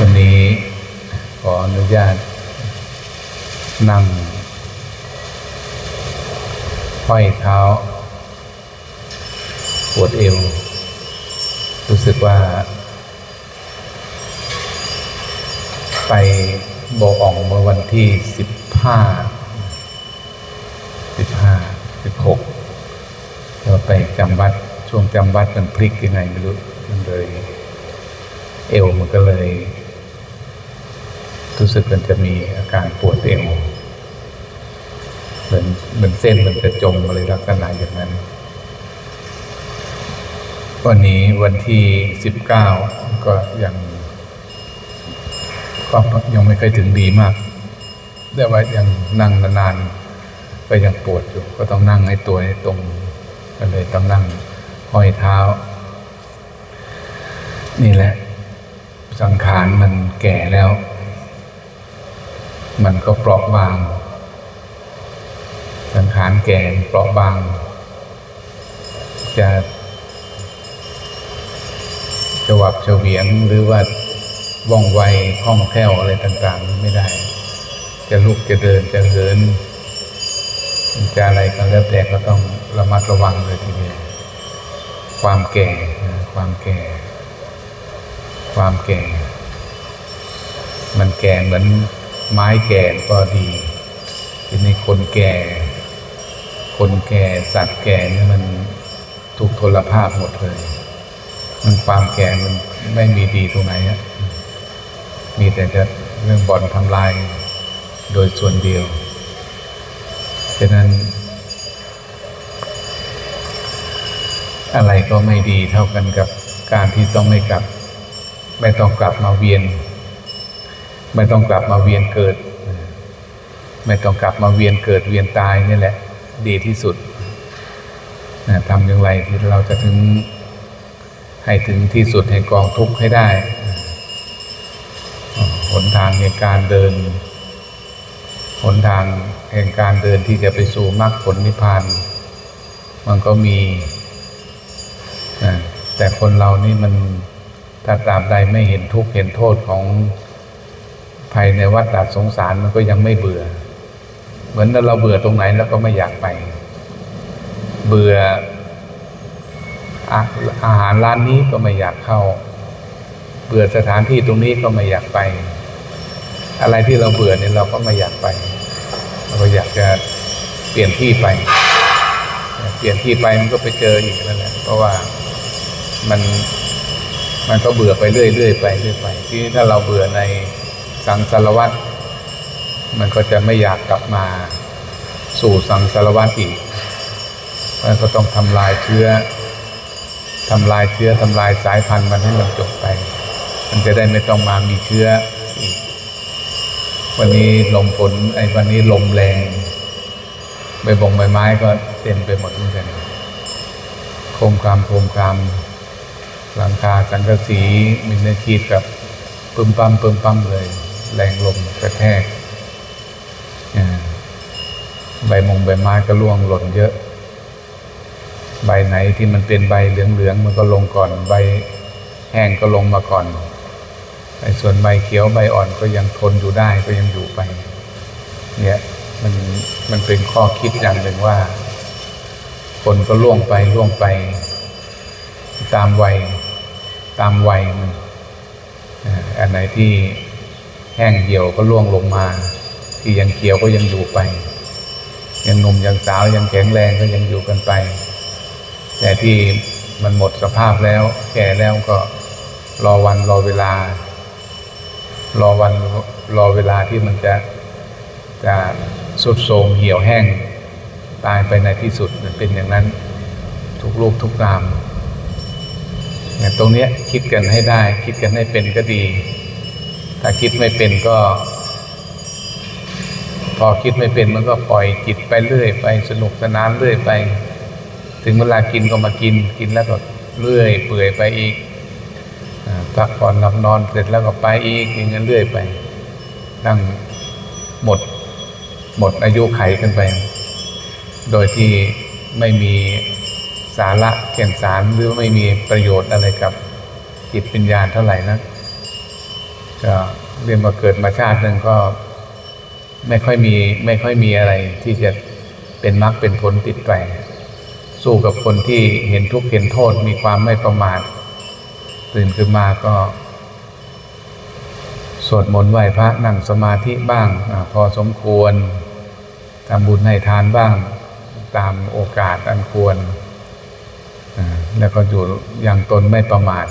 วันนี้ขออนุญาตนั่งห้อยเท้า ปวดเอว รู้สึกว่า ไปโบอ่องเมื่อวันที่สิบห้าสิบห้าสิบหกเราไปจำวัดช่วงจำวัดมันพลิกยังไงไม่รู้มันเลย เอวมันก็เลย รู้สึกมันจะมีอาการปวดเอวเหมือนเหมือนเส้นมันจะจมอะไรลักษณะอย่างนั้น วันนี้วันที่สิบเก้าก็ยังก็ยังไม่เคยถึงดีมาก แต่ว่ายังนั่งนานๆก็ยังปวดอยู่ ก็ต้องนั่งให้ตัวให้ตรงก็เลยต้องนั่งห้อยเท้า นี่แหละ สังขารมันแก่แล้ว มันก็เปราะบาง สังขารแก่เปราะบาง จะจะวับเฉวียงหรือว่าว่องไวคล่องแคล่วอะไรต่างๆ ไม่ได้ จะลุกจะเดินจะเหินจะอะไรก็แล้วแต่ก็ต้องระมัดระวังเลยทีเดียวความแก่ความแก่ ความแก่ มันแก่เหมือน ไม้แก่ก็ดีทีนี้คนแก่ คนแก่สัตว์แก่เนี่ยมันถูกทรภาพหมดเลย มันความแก่มันไม่มีดีตรงไหนอะมีแต่จะเรื่องบ่อนทำลายโดยส่วนเดียวฉะนั้น อะไรก็ไม่ดีเท่ากันกับการที่ต้องไม่กลับ ไม่ต้องกลับมาเวียน ไม่ต้องกลับมาเวียนเกิด ไม่ต้องกลับมาเวียนเกิดเวียนตายนี่แหละ ดีที่สุดทำอย่างไรที่เราจะถึงให้ถึงที่สุดแห่งกองทุกข์ให้ได้หนทางแห่งการเดินหนทางแห่งการเดินที่จะไปสู่มรรคผลนิพพาน มันก็มี แต่คนเรานี่มันถ้าตาบใดไม่เห็นทุกข์เห็นโทษของ ภายในวัฏฏะสงสารมันก็ยังไม่เบื่อ เหมือนเราเบื่อตรงไหนแล้วก็ไม่อยากไป เบื่ออาหารร้านนี้ก็ไม่อยากเข้า เบื่อสถานที่ตรงนี้ก็ไม่อยากไป อะไรที่เราเบื่อเนี่ยเราก็ไม่อยากไป เราก็อยากจะเปลี่ยนที่ไป เปลี่ยนที่ไปมันก็ไปเจออีกนั่นแหละเพราะว่ามันมันก็เบื่อไปเรื่อยเรื่อยไปเรื่อยไป ที่ถ้าเราเบื่อใน สังสารวัตรมันก็จะไม่อยากกลับมาสู่สังสารวัตรอีกมันก็ต้องทำลายเชื้อทำลายเชื้อทำลายสายพันธุ์มันให้มันจบไป มันจะได้ไม่ต้องมามีเชื้ออีก วันนี้ลมฝนไอ้วันนี้ลมแรงใบบงใบไม้ก็เต็มไปหมดเหมือนกันโคมคามโคมคามหลังคาสังกะสีมินชีดกับปึมปั๊มปึมปั๊มเลย แรงลมกระแทกใบมงใบไม้ก็ร่วงหล่นเยอะ ใบไหนที่มันเป็นใบเหลืองๆมันก็ลงก่อนใบแห้งก็ลงมาก่อนไอ้ส่วนใบเขียวใบอ่อนก็ยังทนอยู่ได้ก็ยังอยู่ไป เนี่ยมันมันเป็นข้อคิดอย่างหนึ่งว่า คนก็ล่วงไปล่วงไป ตามวัยตามวัยมันอ่าอันไหนที่ แห้งเหี่ยวก็ล่วงลงมา ที่ยังเขียวก็ยังอยู่ไป ยังหนุ่มยังสาวยังแข็งแรงก็ยังอยู่กันไป แต่ที่มันหมดสภาพแล้ว แก่แล้วก็รอวันรอเวลา รอวันรอเวลาที่มันจะจะสุดโทมเหี่ยวแห้ง ตายไปในที่สุดมันเป็นอย่างนั้น ทุกลูกทุกนามเนี่ยตรงเนี้ยคิดกันให้ได้ คิดกันให้เป็นก็ดี ถ้าคิดไม่เป็นก็ พอคิดไม่เป็นมันก็ปล่อยจิตไปเรื่อยไปสนุกสนานเรื่อยไป ถึงเวลากินก็มากินกินแล้วก็เรื่อยเปื่อยไปอีกพักผ่อนหลับนอนเสร็จแล้วก็ไปอีกอย่างนั้นเรื่อยไปตั้งหมด หมดอายุไขกันไป โดยที่ไม่มีสาระแก่นสารหรือไม่มีประโยชน์อะไรกับจิตปัญญาเท่าไหร่นะ ก็เรียนมาเกิดมาชาติหนึ่งก็ไม่ค่อยมีไม่ค่อยมีอะไรที่จะเป็นมรรคเป็นผลติดไปสู้กับคนที่เห็นทุกข์เห็นโทษมีความไม่ประมาทตื่นขึ้นมาก็สวดมนต์ไหว้พระนั่งสมาธิบ้างอพอสมควรทำบุญให้ทานบ้างตามโอกาสอันควร แล้วก็อยู่อย่างตนไม่ประมาท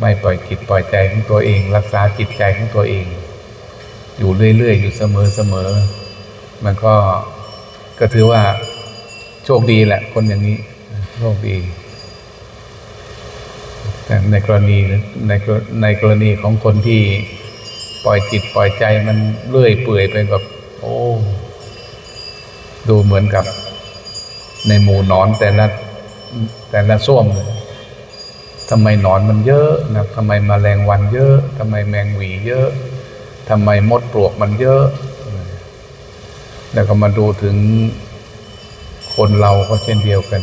ไม่ปล่อยจิตปล่อยใจของตัวเอง รักษาจิตใจของตัวเอง อยู่เรื่อยๆ อยู่เสมอๆมันก็ก็ถือว่าโชคดีแหละ คนอย่างนี้โชคดี แต่ในกรณีในในกรณีของคนที่ปล่อยจิตปล่อยใจมันเลื่อยเปื่อยไปแบบโอ้ดูเหมือนกับในหมู่นอนแต่ละแต่ละส้วมเลย ทำไมหนอนมันเยอะนะทำไมมแมลงวันเยอะทำไมแมงหวีเยอะทำไมมดปลวกมันเยอะแล้วก็มาดูถึงคนเราก็เช่นเดียวกัน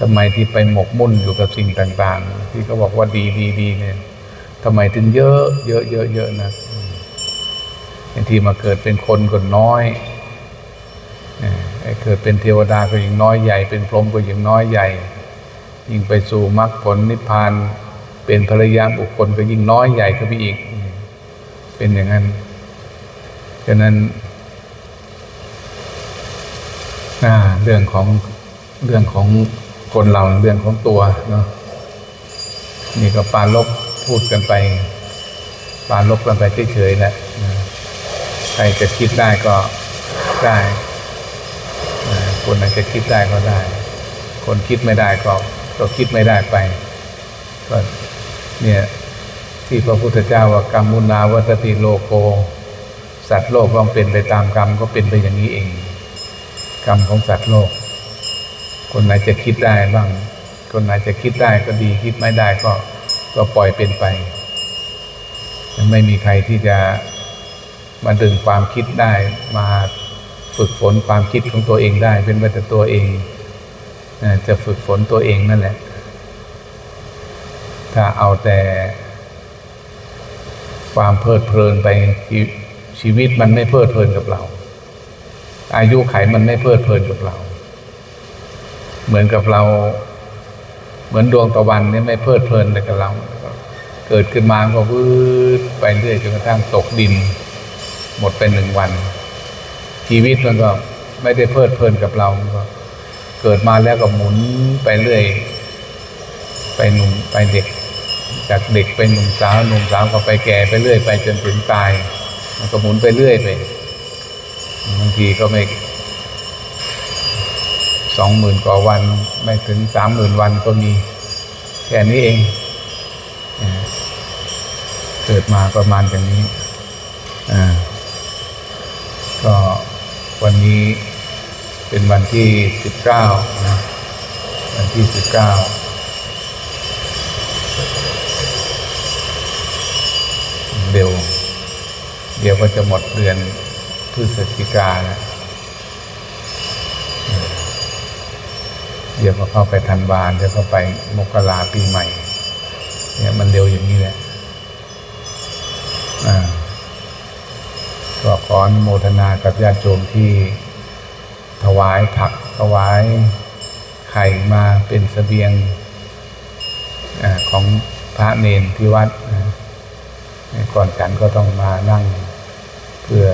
ทำไมที่ไปหมกมุ่นอยู่กับสิ่งต่าง ๆ ที่เขาบอกว่าดีดีดีเนี่ยทำไมถึงเยอะ เยอะเยอะเยอะนะบางทีมาเกิดเป็นคนก็น้อยเกิดเป็นเทวดาก็ยิ่งน้อยใหญ่ เป็นพรหมก็ยิ่งน้อยใหญ่ ยิ่งไปสู่มรรคผลนิพพานเป็นภรรยาบุคคลก็ยิ่งน้อยใหญ่ขึ้นไปอีก เป็นอย่างนั้นฉะนั้นเรื่องของเรื่องของคนเราเรื่องของตัวเนาะนี่ก็ปาลบพูดกันไป ปาลบกันไปเฉยๆแหละนะใครจะคิดได้ก็ได้คนไหนจะคิดได้ก็ได้ คนคิดไม่ได้ก็ ก็คิดไม่ได้ไปก็เนี่ยที่พระพุทธเจ้าว่ากรรมมุนาวัตติโลโก สัตว์โลกต้องเป็นไปตามกรรมก็เป็นไปอย่างนี้เอง กรรมของสัตว์โลก คนไหนจะคิดได้บ้าง คนไหนจะคิดได้ก็ดีคิดไม่ได้ก็ก็ปล่อยเป็นไปไม่มีใครที่จะมาดึงความคิดได้มาฝึกฝนความคิดของตัวเองได้ เป็นไปแต่ตัวเอง จะฝึกฝนตัวเองนั่นแหละ ถ้าเอาแต่ ความเพลิดเพลินไปชีวิตมันไม่เพลิดเพลินกับเรา อายุไขมันไม่เพลิดเพลินกับเรา เหมือนกับเรา เหมือนดวงตะวันนี่ไม่เพลิดเพลินเลยกับเรา เกิดขึ้นมาก็วืดไปเรื่อยจนกระทั่งตกดิน หมดเป็นหนึ่งวัน ชีวิตมันก็ไม่ได้เพลิดเพลินกับเรามันก็ เกิดมาแล้วก็หมุนไปเรื่อย ไปหนุ่มไปเด็ก จากเด็กไปหนุ่มสาวหนุ่มสาวก็ไปแก่ไปเรื่อย ไปจนถึงตาย มันก็หมุนไปเรื่อยไปบางทีก็ไม่สองหมื่นกว่าวัน ไม่ถึงสามหมื่นวันก็มีแค่นี้เองเกิดมาประมาณอย่างนี้ อ่า ก็วันนี้ เป็นวันที่สิบเก้านะวันที่สิบเก้าเดี๋ยวเดี๋ยวก็จะหมดเดือนพฤศจิกาแล้วเดี๋ยวก็เข้าไปธันวาเดี๋ยวก็ไปมกราปีใหม่ เนี่ยมันเร็วอย่างนี้แหละอ่าก็ขออนุโมทนากับญาติโยมที่ ถวายผักถวายไข่มาเป็นเสบียงอของพระเนนที่วัดก่อนฉันก็ต้องมานั่ง เพื่อ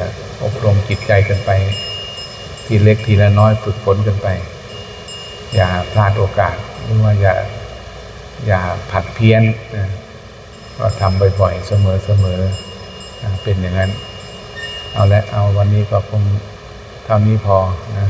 อบรมจิตใจกันไป ทีเล็กทีละน้อยฝึกฝนกันไป อย่าพลาดโอกาสหรือว่าอย่าอย่าผัดเพี้ยนก็ทำบ่อยๆ เสมอๆเป็นอย่างนั้น เอาละเอาวันนี้ก็คง เท่านี้พอนะ